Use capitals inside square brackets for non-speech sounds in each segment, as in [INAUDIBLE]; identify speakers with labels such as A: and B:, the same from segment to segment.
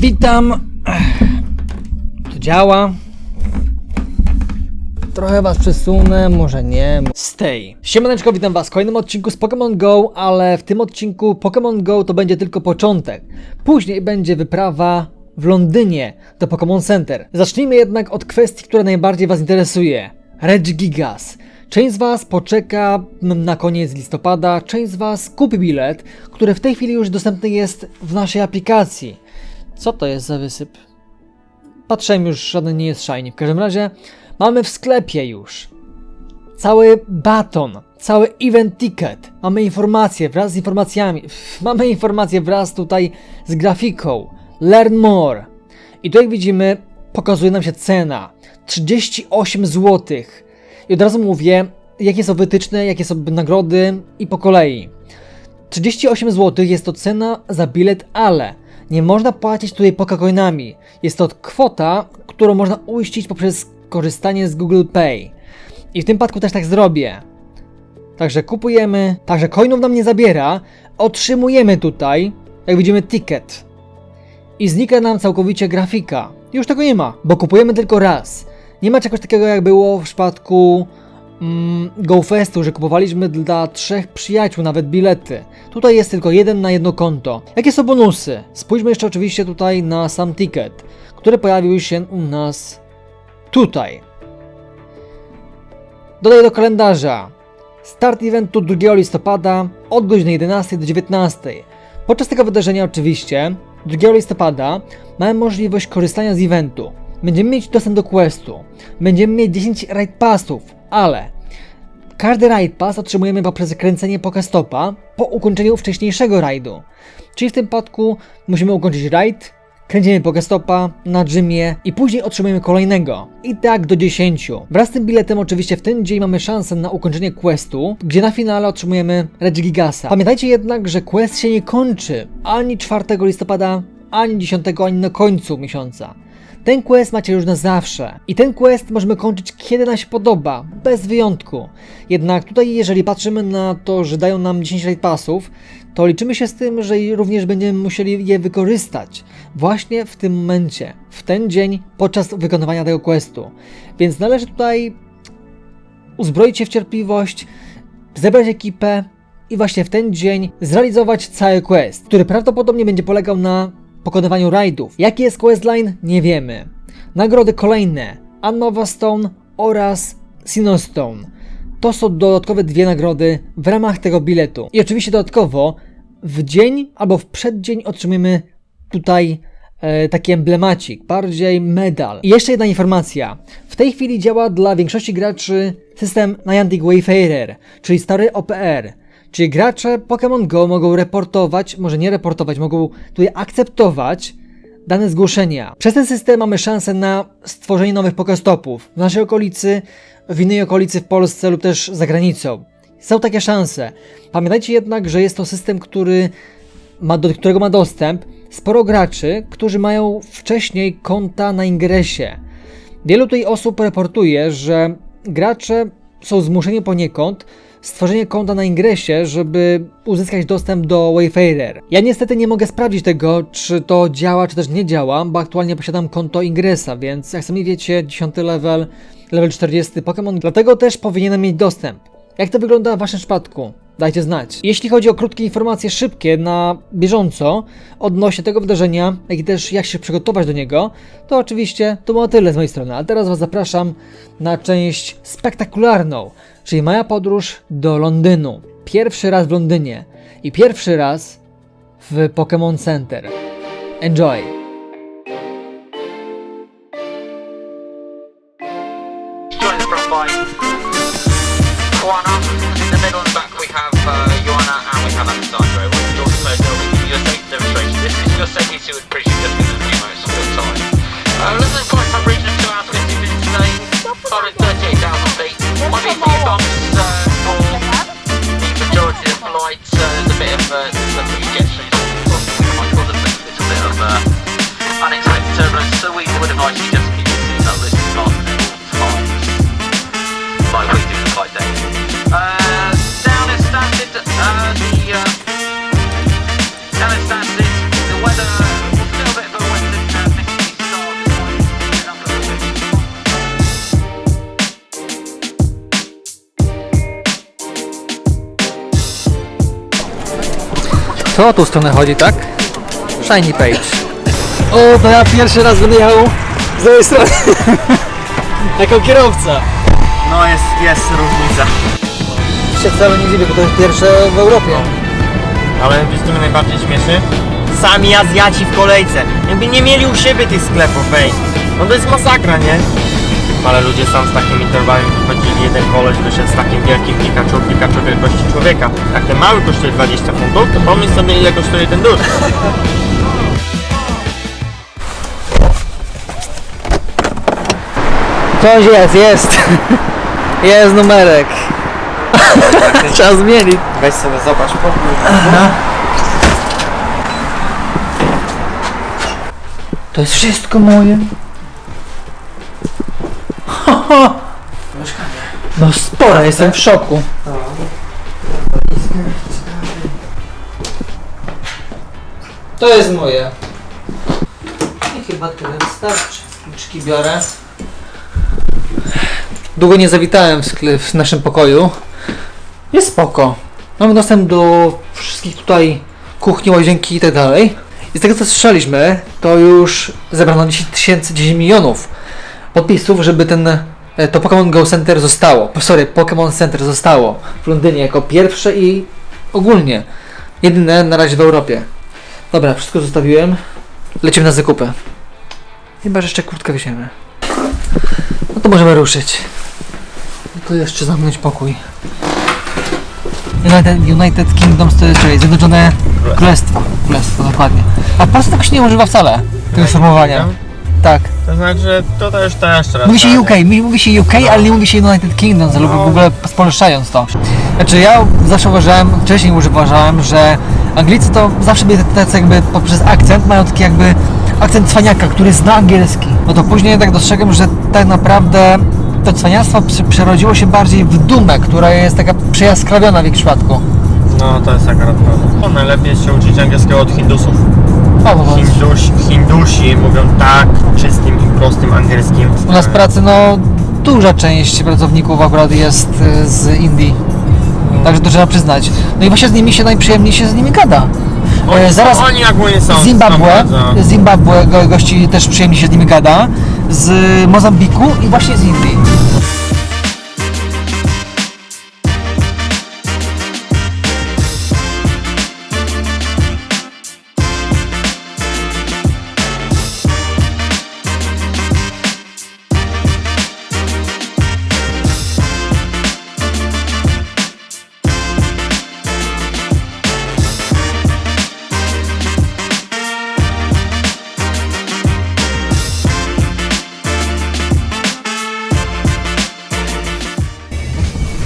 A: Witam. To działa. Trochę was przesunę, może nie. Stay. Siemaneczko, witam was w kolejnym odcinku z Pokémon Go, ale w tym odcinku Pokémon Go to będzie tylko początek. Później będzie wyprawa w Londynie do Pokémon Center. Zacznijmy jednak od kwestii, która najbardziej was interesuje. Reg Gigas. Część z Was poczeka na koniec listopada, część z Was kupi bilet, który w tej chwili już dostępny jest w naszej aplikacji. Co to jest za wysyp? Patrzyłem już, żaden nie jest shiny. W każdym razie mamy w sklepie już cały baton, cały event ticket. Mamy informacje wraz z informacjami. Mamy informacje wraz tutaj z grafiką. Learn more. I tu jak widzimy, pokazuje nam się cena 38 zł. I od razu mówię, jakie są wytyczne, jakie są nagrody i po kolei. 38 zł jest to cena za bilet, ale nie można płacić tutaj pokacoinami. Jest to kwota, którą można uiścić poprzez korzystanie z Google Pay. I w tym przypadku też tak zrobię. Także kupujemy, także coinów nam nie zabiera, otrzymujemy tutaj, jak widzimy, ticket. I znika nam całkowicie grafika. Już tego nie ma, bo kupujemy tylko raz. Nie ma czegoś takiego jak było w przypadku mm, GoFestu, że kupowaliśmy dla trzech przyjaciół nawet bilety. Tutaj jest tylko jeden na jedno konto. Jakie są bonusy? Spójrzmy jeszcze oczywiście tutaj na sam ticket, który pojawił się u nas tutaj. Dodaj do kalendarza. Start eventu 2 listopada od godziny 11 do 19. Podczas tego wydarzenia oczywiście 2 listopada mamy możliwość korzystania z eventu. Będziemy mieć dostęp do questu. Będziemy mieć 10 raid passów, ale każdy raid pass otrzymujemy poprzez kręcenie Pokestopa po ukończeniu wcześniejszego rajdu. Czyli w tym przypadku musimy ukończyć raid, kręcimy Pokestopa na gymie i później otrzymujemy kolejnego. I tak do 10. Wraz z tym biletem oczywiście w ten dzień mamy szansę na ukończenie questu, gdzie na finale otrzymujemy Regigasa. Pamiętajcie jednak, że quest się nie kończy ani 4 listopada, ani 10, ani na końcu miesiąca. Ten quest macie już na zawsze. I ten quest możemy kończyć kiedy nam się podoba, bez wyjątku. Jednak tutaj jeżeli patrzymy na to, że dają nam 10 raid to liczymy się z tym, że również będziemy musieli je wykorzystać właśnie w tym momencie, w ten dzień podczas wykonywania tego questu. Więc należy tutaj uzbroić się w cierpliwość, zebrać ekipę i właśnie w ten dzień zrealizować cały quest, który prawdopodobnie będzie polegał na pokonywaniu raidów. Jaki jest questline? Nie wiemy. Nagrody kolejne: Annowa Stone oraz Sinostone. To są dodatkowe dwie nagrody w ramach tego biletu. I oczywiście dodatkowo w dzień albo w przeddzień otrzymujemy tutaj e, taki emblemacik, bardziej medal. I jeszcze jedna informacja. W tej chwili działa dla większości graczy system Niantic Wayfarer, czyli stary OPR. Czyli gracze Pokémon Go mogą reportować, może nie reportować, mogą tutaj akceptować dane zgłoszenia. Przez ten system mamy szansę na stworzenie nowych Pokestopów w naszej okolicy, w innej okolicy w Polsce lub też za granicą. Są takie szanse. Pamiętajcie jednak, że jest to system, który ma, do którego ma dostęp sporo graczy, którzy mają wcześniej konta na ingresie. Wielu tutaj osób reportuje, że gracze są zmuszeni poniekąd stworzenie konta na ingresie, żeby uzyskać dostęp do Wayfarer. Ja niestety nie mogę sprawdzić tego, czy to działa, czy też nie działa, bo aktualnie posiadam konto ingresa, więc jak sami wiecie, 10 level, level 40 Pokémon, dlatego też powinienem mieć dostęp. Jak to wygląda w waszym przypadku? Dajcie znać. Jeśli chodzi o krótkie informacje szybkie na bieżąco odnośnie tego wydarzenia, jak i też jak się przygotować do niego, to oczywiście to było tyle z mojej strony. A teraz was zapraszam na część spektakularną, czyli moja podróż do Londynu. Pierwszy raz w Londynie i pierwszy raz w Pokémon Center. Enjoy! Co o tą stronę chodzi, tak? Shiny page. O, to ja pierwszy raz będę jechał z tej strony. [LAUGHS] jako kierowca.
B: No jest, jest różnica.
A: Się wcale nie dziwię, bo to jest pierwsze w Europie.
B: Ale wiesz co mnie najbardziej śmieszy? Sami Azjaci w kolejce. Jakby nie mieli u siebie tych sklepów, ej. No to jest masakra, nie? Ale ludzie sam z takimi torbami wychodzili, jeden koleś wyszedł z takim wielkim Pikachu, Pikachu wielkości człowieka. Jak ten mały kosztuje 20 funtów, to pomyśl sobie ile kosztuje ten duży.
A: Coś jest, jest. Jest numerek. Trzeba zmienić.
B: Weź sobie zobacz pokój.
A: To jest wszystko moje. No spora, jestem w szoku. To jest moje. I chyba tyle wystarczy. Kluczki biorę. Długo nie zawitałem w, w naszym pokoju. Jest spoko. Mamy dostęp do wszystkich tutaj kuchni, łazienki i tak dalej. I z tego co słyszeliśmy, to już zebrano 10 tysięcy, 10 milionów podpisów, żeby ten to Pokémon Go Center zostało. Sorry, Pokémon Center zostało w Londynie jako pierwsze i ogólnie jedyne na razie w Europie. Dobra, wszystko zostawiłem. Lecimy na zakupy. Chyba, że jeszcze kurtkę weźmiemy. No to możemy ruszyć. No to jeszcze zamknąć pokój. United, United Kingdoms to jest czyli Zjednoczone Królestwo. Królestwo, dokładnie. A Polsce tego się nie używa wcale, tego sformułowania. Tak.
B: To znaczy, to też też teraz.
A: Mówi się UK, mówi- się UK, ale nie mówi się United Kingdoms, lub w ogóle spolszczając to. Znaczy ja zawsze uważałem, wcześniej już uważałem, że Anglicy to zawsze byli tacy jakby poprzez akcent, mają taki jakby akcent cwaniaka, który zna angielski. No to później jednak dostrzegłem, że tak naprawdę to cwaniactwo przerodziło się bardziej w dumę, która jest taka przejaskrawiona w ich przypadku.
B: No to jest akurat prawda. O, najlepiej się uczyć angielskiego od Hindusów.
A: Bo
B: Hindusi, Hindusi mówią tak czystym i prostym angielskim.
A: u nas pracy no duża część pracowników akurat jest y, z Indii. Także to trzeba przyznać. No i właśnie z nimi się najprzyjemniej się z nimi gada.
B: Oni,
A: E, zaraz
B: oni ogólnie są.
A: Zimbabwe,
B: są bardzo-
A: Zimbabwe go, gości też przyjemnie się z nimi gada, z Mozambiku i właśnie z Indii.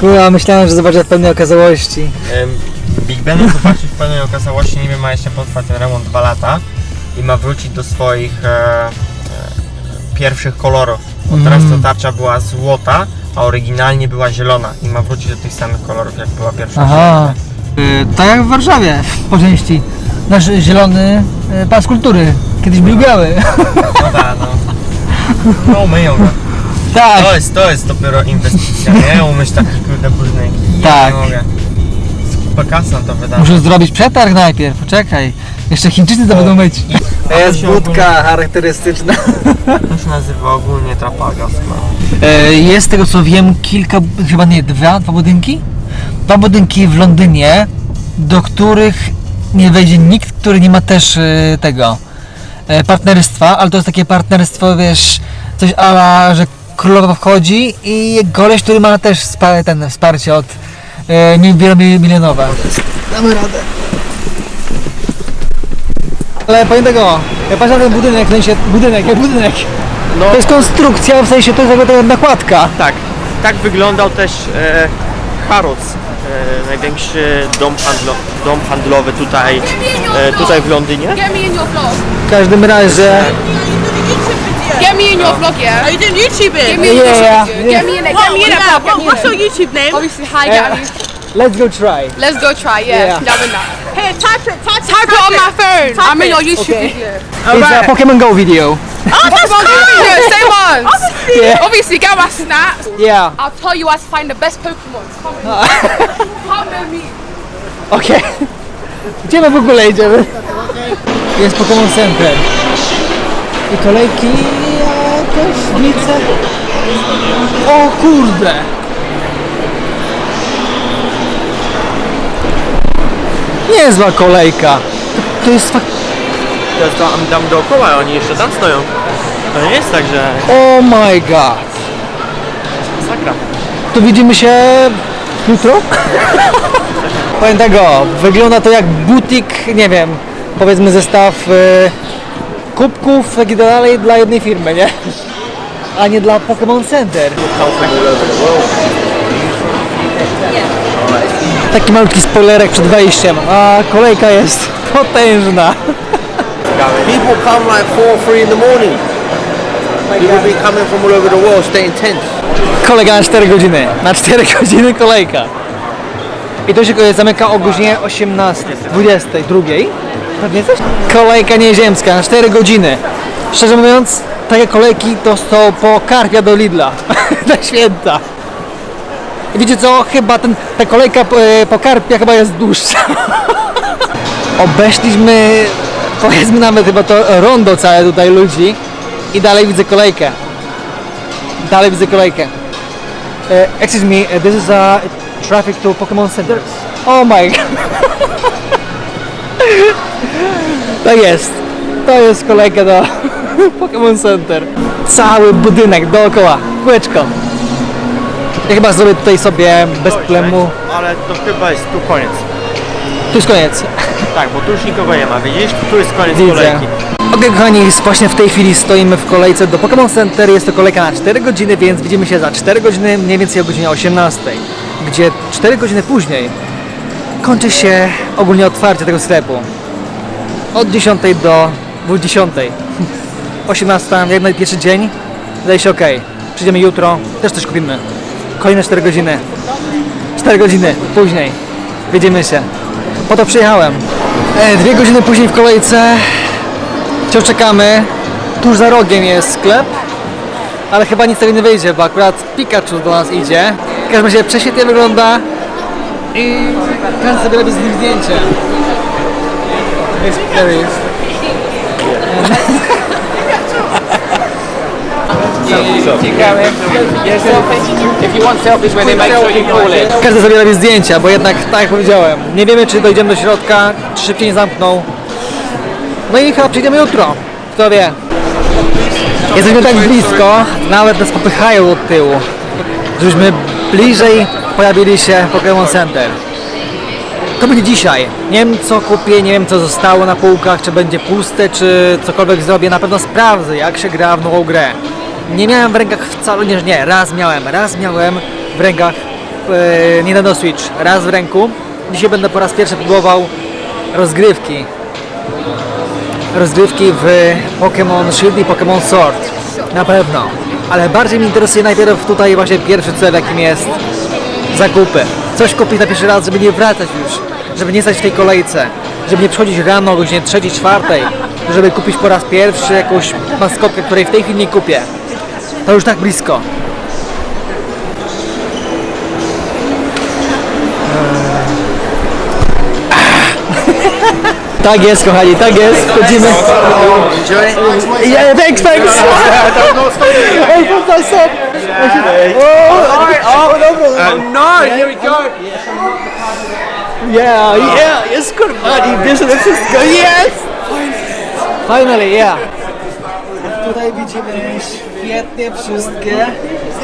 A: Kurwa, myślałem, że zobaczę w pełnej okazałości.
B: Em, Big Ben zobaczyć w pełnej okazałości, wiem, ma jeszcze potrwać ten remont 2 lata i ma wrócić do swoich e, e, pierwszych kolorów. Bo teraz
A: Mm.
B: to tarcza była złota, a oryginalnie była zielona i ma wrócić do tych samych kolorów, jak była pierwsza.
A: Aha. tak jak w Warszawie po części. Nasz zielony y, pas kultury. Kiedyś był biały.
B: No tak, no. No myją go.
A: Tak.
B: To jest, to jest dopiero inwestycja, nie? Umyć taki kurde. Ja
A: Tak.
B: nie mogę. Z kupę kasy na to wydać.
A: Muszę zrobić przetarg najpierw, poczekaj. Jeszcze Chińczycy to będą myć. To jest budka charakterystyczna.
B: To się nazywa ogólnie trapagas. No.
A: E, Jest z tego co wiem kilka, chyba nie, dwa, dwa budynki? Dwa budynki w Londynie, do których nie wejdzie nikt, który nie ma też e, tego e, partnerstwa, ale to jest takie partnerstwo, wiesz, coś ala, że królowa wchodzi i goleś, który ma też spa, ten wsparcie od e, mi- wielomilionowe. Damy radę. Ale powiem tego, ja patrzę na ten budynek, w sensie budynek, jak budynek.
B: No.
A: To jest konstrukcja, w sensie to jest jakby taka nakładka.
B: Tak, tak wyglądał też e, Harrods, e, największy dom, handlo, dom handlowy tutaj, e, tutaj w Londynie.
C: Vlog.
A: W każdym razie,
C: Get me in your vlog, yeah?
D: Are you doing YouTube
C: Get
D: it?
C: me in your
A: Yeah,
C: vlog.
A: yeah.
C: Get me in it. Get me in it,
D: yeah,
C: vlog. Get
D: what,
C: me
D: what's your. YouTube name?
C: Obviously, hi, get
A: Uh, let's go try.
C: Let's go try, yeah.
A: Yeah.
C: Loving that.
D: Here, type it, type,
C: Type it on my phone.
D: Type
C: I'm in your YouTube
A: Okay.
C: video.
A: It's a Pokemon Go video.
D: Oh, that's
C: Come on,
D: cool.
C: video, same ones.
A: Yeah.
C: Obviously, get my snaps.
A: Yeah.
C: I'll tell you how to find the best Pokemon. Come with me. Come with me.
A: Okay. Gdzie my w ogóle idziemy? Jest Pokémon Center. I kolejki jakoś widzę. O kurde! Niezła kolejka. To, to jest fak...
B: To jest tam, tam dookoła, oni jeszcze tam stoją. To nie jest tak, że
A: Oh my god.
B: masakra.
A: To widzimy się jutro? [LAUGHS] Powiem tego, wygląda to jak butik, nie wiem, powiedzmy zestaw y, kubków i tak dalej dla jednej firmy, nie? A nie dla Pokémon Center. Taki malutki spoilerek przed wejściem, a kolejka jest potężna.
D: People come like four, three in the morning. People be coming from all over the world, staying.
A: Kolejka na 4 godziny. Na 4 [LAUGHS] godziny kolejka. I to się zamyka o godzinie 18, 22. Pewnie coś? Kolejka nieziemska na 4 godziny. Szczerze mówiąc, takie kolejki to są po karpia do Lidla [LAUGHS] na święta. Wiecie co? Chyba ten, ta kolejka e, po karpia chyba jest dłuższa. [LAUGHS] Obeszliśmy powiedzmy nawet chyba to rondo całe tutaj ludzi i dalej widzę kolejkę. Dalej widzę kolejkę. Uh, excuse me, this is a traffic to Pokemon Center. Oh my [LAUGHS] god. To jest. To jest kolejka do [LAUGHS] Pokemon Center. Cały budynek dookoła. Kółeczko. Ja chyba zrobię tutaj sobie bez problemu.
B: Ale to chyba jest tu koniec.
A: Tu jest koniec. [LAUGHS]
B: Tak, bo tu już nikogo nie ma, widzisz? Tu jest koniec
A: Widzę.
B: kolejki.
A: Ok, kochani, właśnie w tej chwili stoimy w kolejce do Pokémon Center. Jest to kolejka na 4 godziny, więc widzimy się za 4 godziny, mniej więcej o godzinie 18. Gdzie 4 godziny później kończy się ogólnie otwarcie tego sklepu. Od 10 do 20. 18, jak pierwszy dzień, zdaje się ok. Przyjdziemy jutro, też coś kupimy. Kolejne 4 godziny. 4 godziny później. Widzimy się. Po to przyjechałem. E, dwie godziny później w kolejce Wciąż czekamy. Tuż za rogiem jest sklep. Ale chyba nic tego nie wyjdzie, bo akurat Pikachu do nas idzie. W każdym razie prześwietnie wygląda. I każdy sobie robi z nim zdjęcie. Jest, there is.
C: If you want selfies when they make sure you call it.
A: Każdy sobie robi zdjęcia, bo jednak, tak jak powiedziałem, nie wiemy czy dojdziemy do środka, czy szybciej nie zamkną. No i chyba przyjdziemy jutro, kto wie. Jesteśmy tak blisko, nawet nas popychają od tyłu, żebyśmy bliżej pojawili się w Pokémon Center. To będzie dzisiaj. Nie wiem co kupię, nie wiem co zostało na półkach, czy będzie puste, czy cokolwiek zrobię. Na pewno sprawdzę jak się gra w nową grę. Nie miałem w rękach wcale, nie, nie, raz miałem, raz miałem w rękach e, Nintendo Switch, raz w ręku. Dzisiaj będę po raz pierwszy próbował rozgrywki. Rozgrywki w Pokémon Shield i Pokémon Sword. Na pewno. Ale bardziej mnie interesuje najpierw tutaj właśnie pierwszy cel, jakim jest zakupy. Coś kupić na pierwszy raz, żeby nie wracać już, żeby nie stać w tej kolejce, żeby nie przychodzić rano o godzinie 3, 4, żeby kupić po raz pierwszy jakąś maskotkę, której w tej chwili nie kupię. To już tak blisko. Tak jest, kochani, tak jest. Wchodzimy. Yeah, thanks, thanks. Ej, po co są? O, dobra.
D: No, here we go.
A: Yeah, yeah, jest kurwa, i bierze wszystko, yes! Finally, yeah. Tutaj widzimy świetnie wszystkie.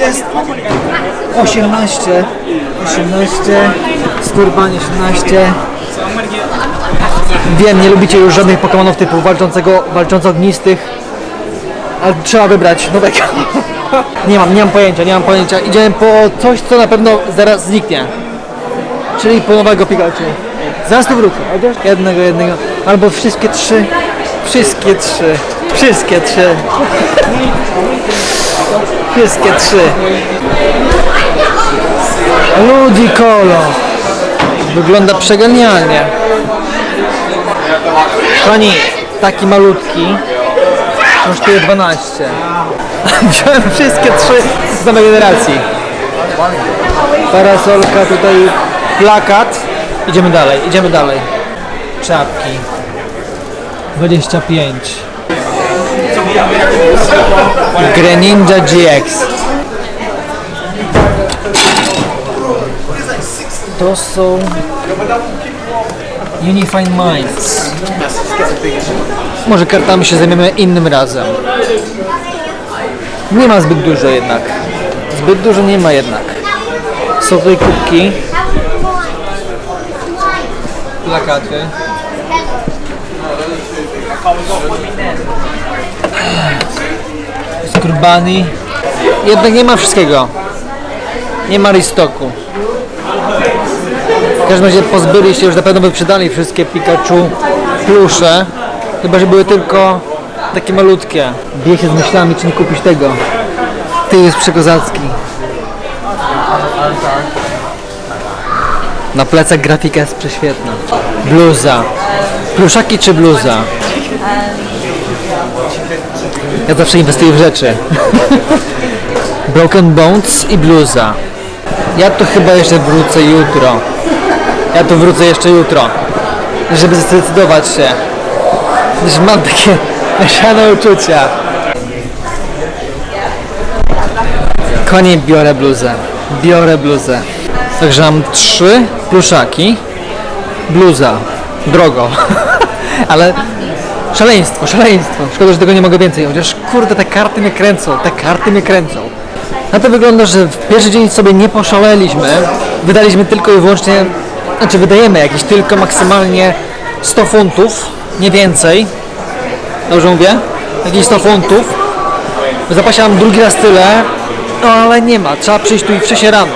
A: Jest 18, 18, Skurban 18. Wiem, nie lubicie już żadnych Pokemonów typu walczącego, walcząco ognistych, ale trzeba wybrać nowego. [LAUGHS] Nie mam, nie mam pojęcia, nie mam pojęcia. Idziemy po coś, co na pewno zaraz zniknie. Czyli po nowego Pikachu. Zaraz tu wrócę. Jednego, jednego. Albo wszystkie trzy. Wszystkie trzy. Wszystkie trzy. Wszystkie trzy. Ludzi kolo. Wygląda przegenialnie. Pani, taki malutki. Kosztuje 12. [LAUGHS] Wziąłem wszystkie trzy z nowej generacji. Parasolka tutaj, plakat. Idziemy dalej, idziemy dalej. czapki. 25. Greninja GX. To są Unifying Minds. Może kartami się zajmiemy innym razem. Nie ma zbyt dużo jednak. Zbyt dużo nie ma jednak. Są tutaj kubki. Plakaty. Skurbani. Jednak nie ma wszystkiego. Nie ma listoku. W każdym razie pozbyli się, już na pewno wyprzedali wszystkie Pikachu plusze. Chyba, że były tylko takie malutkie. Bije się z myślami, czy nie kupić tego. Ty jest przekozacki. Na plecach grafika jest prześwietna. Bluza. Pluszaki czy bluza? Ja zawsze inwestuję w rzeczy. [LAUGHS] Broken Bones i bluza. Ja to chyba jeszcze wrócę jutro. Ja tu wrócę jeszcze jutro. Żeby zdecydować się. Gdyż mam takie [LAUGHS] mieszane uczucia. Koniec biorę bluzę. Biorę bluzę. Także mam trzy pluszaki. Bluza. Drogo. [LAUGHS] Ale szaleństwo, szaleństwo. Szkoda, że tego nie mogę więcej. Chociaż kurde, te karty mnie kręcą. Te karty mnie kręcą. Na to wygląda, że w pierwszy dzień sobie nie poszaleliśmy. Wydaliśmy tylko i wyłącznie, znaczy wydajemy jakieś tylko maksymalnie 100 funtów, nie więcej. Dobrze mówię? Jakieś 100 funtów. Mam drugi raz tyle, no ale nie ma. Trzeba przyjść tu i wcześniej rano,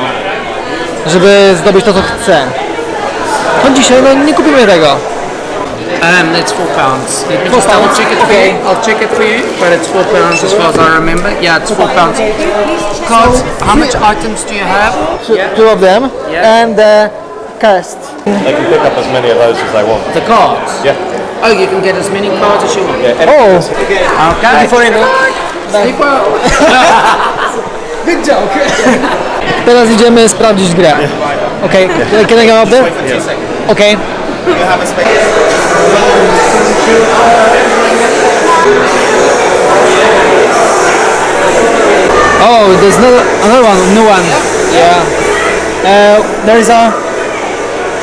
A: żeby zdobyć to, co chcę. No dzisiaj no, nie kupimy tego.
E: Um, it's four pounds. Just I'll check it for you. I'll check it for you, but it's four pounds as far as I remember. Yeah, it's four pounds. Cards. How much items do you have?
A: Two of them
E: Yeah.
A: and the cast.
F: They can pick up as many of those as they want.
E: The cards.
F: Yeah.
E: Oh, you can get as many cards as you want.
F: Yeah.
A: Oh,
E: Okay. Sleep well. [LAUGHS] [LAUGHS]
A: good joke. [LAUGHS] Teraz idziemy sprawdzić grę. Okay, can I go up there? Okay. Oh, there's another, another one, new one. Yeah. Uh, there is a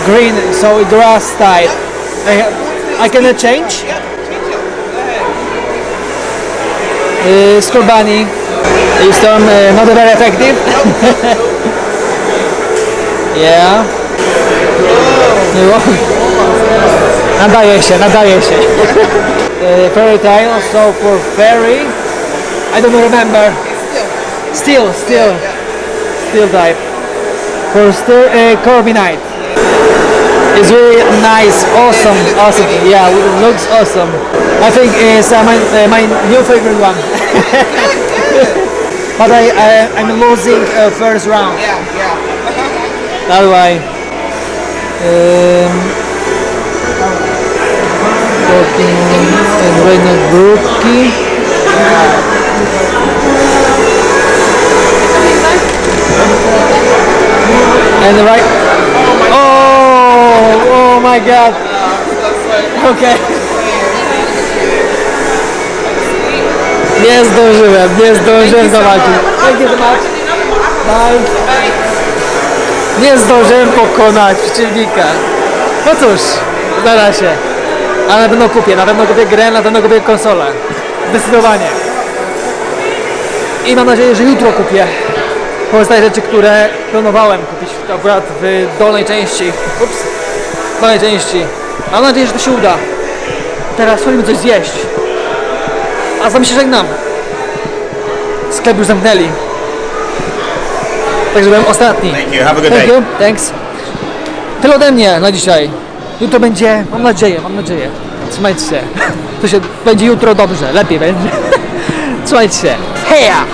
A: green, so grass type. I, I can uh, change? Uh, Scorbani. Is uh, not very effective. [LAUGHS] yeah. Nadaje się, nadaje się. uh, fairy tale, so for fairy, I don't remember. Still, still, still type. For stir, uh, Corbinite. It's really nice, awesome, awesome. Yeah, looks awesome. I think it's uh, my, uh, my new favorite one. [LAUGHS] but I, I I'm losing uh, first round. Yeah, yeah. That's why. Um, Talking Reynolds Brookie. And the right. Oh, oh my God. Okay. Nie zdążyłem, nie zdążyłem zobaczyć. Thank you so much. Bye. Nie zdążyłem pokonać przeciwnika. No cóż, zdarza się. Ale na pewno kupię, na pewno kupię grę, na pewno kupię konsolę. Zdecydowanie. I mam nadzieję, że jutro kupię pozostałe rzeczy, które planowałem kupić akurat w dolnej części. Ups, dolnej części. Mam nadzieję, że to się uda. Teraz chodźmy coś zjeść. A z wami się żegnam. Sklep już zamknęli. Także byłem ostatni.
F: Thank you. Have a good
A: Thank
F: day.
A: you. Thanks. Tyle ode mnie na dzisiaj. Jutro będzie, mam nadzieję, mam nadzieję. Trzymajcie się. [LAUGHS] To się będzie jutro dobrze, lepiej będzie. [LAUGHS] Trzymajcie się. Heja!